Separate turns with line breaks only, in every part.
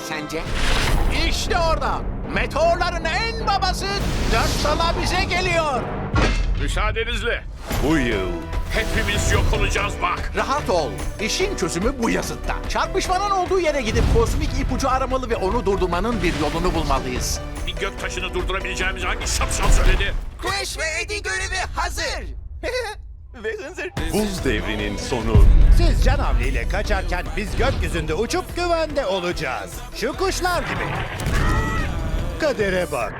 sence?
İşte orada. Meteorların en babası dört dala bize geliyor.
Müsaadenizle.
Bu yıl
Hepimiz yok olacağız bak.
Rahat ol. İşin çözümü bu yazıtta. Çarpışmanın olduğu yere gidip kozmik ipucu aramalı ve onu durdurmanın bir yolunu bulmalıyız.
Bir gök taşını durdurabileceğimiz hangi şapşal söyledi?
Kuş ve Eddie görevi hazır.
Ve hınzır.
buz devrinin sonu
Siz can havliyle kaçarken biz gökyüzünde uçup güvende olacağız. Şu kuşlar gibi. Kadere bak.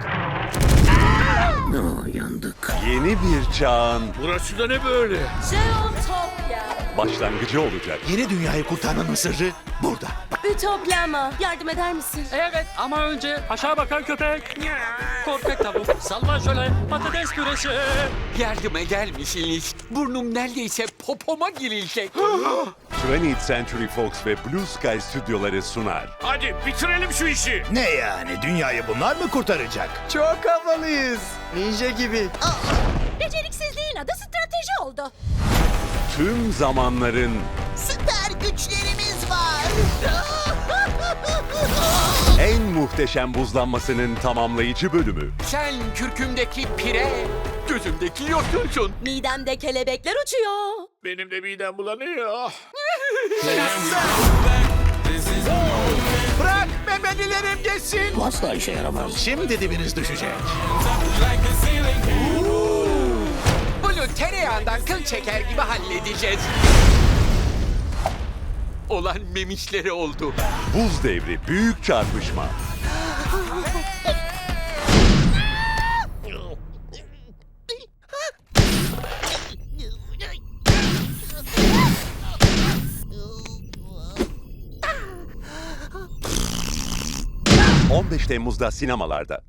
yeni bir çağın
Burası da ne böyle?
Başlangıcı olacak.
Yeni dünyayı kurtarmanın sırrı burada.
Ütopya mı? Yardım eder misin?
Evet ama önce aşağı bakan köpek. Korkak tavuk. Salma şöyle patates püresi.
Yardım eder misiniz? Burnum neredeyse popoma girecek.
20th Century Fox ve Blue Sky stüdyoları sunar.
Hadi bitirelim şu işi.
Ne yani dünyayı bunlar mı kurtaracak?
Çok havalıyız. Ninja gibi.
Beceriksizliğin adı strateji oldu.
Tüm zamanların
Süper güçlerimiz var.
muhteşem buzlanmasının tamamlayıcı bölümü.
Sen kürkümdeki pire, gözümdeki yosunsun.
Midemde kelebekler uçuyor.
Benim de midem bulanıyor.
Bırak bebelilerim geçsin. Bu asla işe yaramaz. Şimdi dibiniz düşecek.
Bunu tereyağından kıl çeker gibi halledeceğiz. Olan memişleri oldu.
Buz devri büyük çarpışma. ...15 Temmuz'da sinemalarda.